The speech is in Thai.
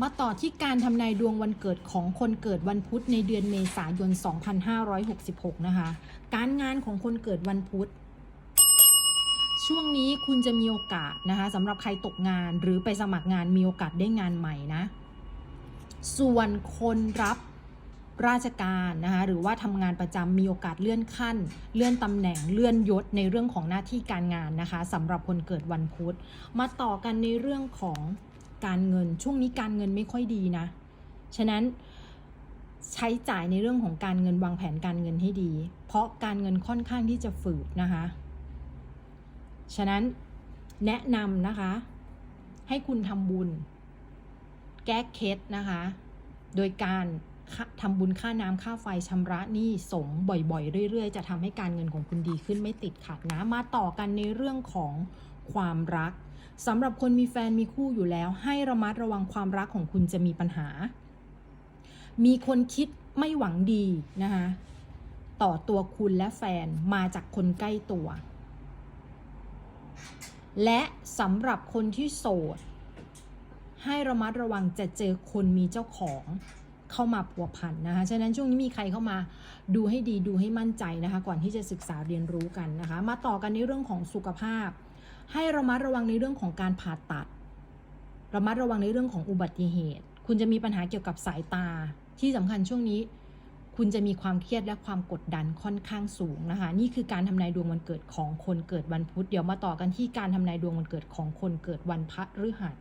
มาต่อที่การทำนายดวงวันเกิดของคนเกิดวันพุธในเดือนเมษายน 2566 นะคะ การงานของคนเกิดวันพุธ ช่วงนี้คุณจะมีโอกาสนะคะสำหรับใครตกงานหรือไปสมัครงานมีโอกาสได้งานใหม่นะ ส่วนคนรับราชการนะคะหรือว่าทำงานประจำมีโอกาสเลื่อนขั้น เลื่อนตำแหน่งเลื่อนยศในเรื่องของหน้าที่การงานนะคะสำหรับคนเกิดวันพุธ มาต่อกันในเรื่องของ การเงิน ช่วงนี้การเงินไม่ค่อยดีนะ ฉะนั้นใช้จ่ายในเรื่องของการเงินวางแผนการเงินให้ดี เพราะการเงินค่อนข้างที่จะฝืดนะคะ ฉะนั้นแนะนำนะคะ ให้คุณทำบุญ แก้เคล็ดนะคะ โดยการทำบุญค่าน้ำค่าไฟชำระหนี้สงบ่อยๆ เรื่อย ๆ จะทำให้การเงินของคุณดีขึ้นไม่ติดขัดนะ มาต่อกันในเรื่องของความรัก สำหรับคนมีแฟนมีคู่อยู่แล้ว ให้ระมัดระวังความรักของคุณจะมีปัญหา มีคนคิดไม่หวังดีนะคะต่อตัวคุณและแฟนมาจากคนใกล้ตัว และสำหรับคนที่โสด ให้ระมัดระวังจะเจอคนมีเจ้าของเข้ามาผัวพันนะคะ ฉะนั้นช่วงนี้มีใครเข้ามาดูให้ดีดูให้มั่นใจนะคะ ก่อนที่จะศึกษาเรียนรู้กันนะคะ มาต่อกันในเรื่องของสุขภาพ ให้ระมัดระวังในเรื่องของการผ่าตัด ระมัดระวังในเรื่องของอุบัติเหตุ คุณจะมีปัญหาเกี่ยวกับสายตาที่สำคัญช่วงนี้ คุณจะมีความเครียดและความกดดันค่อนข้างสูงนะคะ นี่คือการทำนายดวงวันเกิดของคนเกิดวันพุธเดี๋ยวมาต่อกันที่การทำนายดวงวันเกิดของคนเกิดวันพฤหัส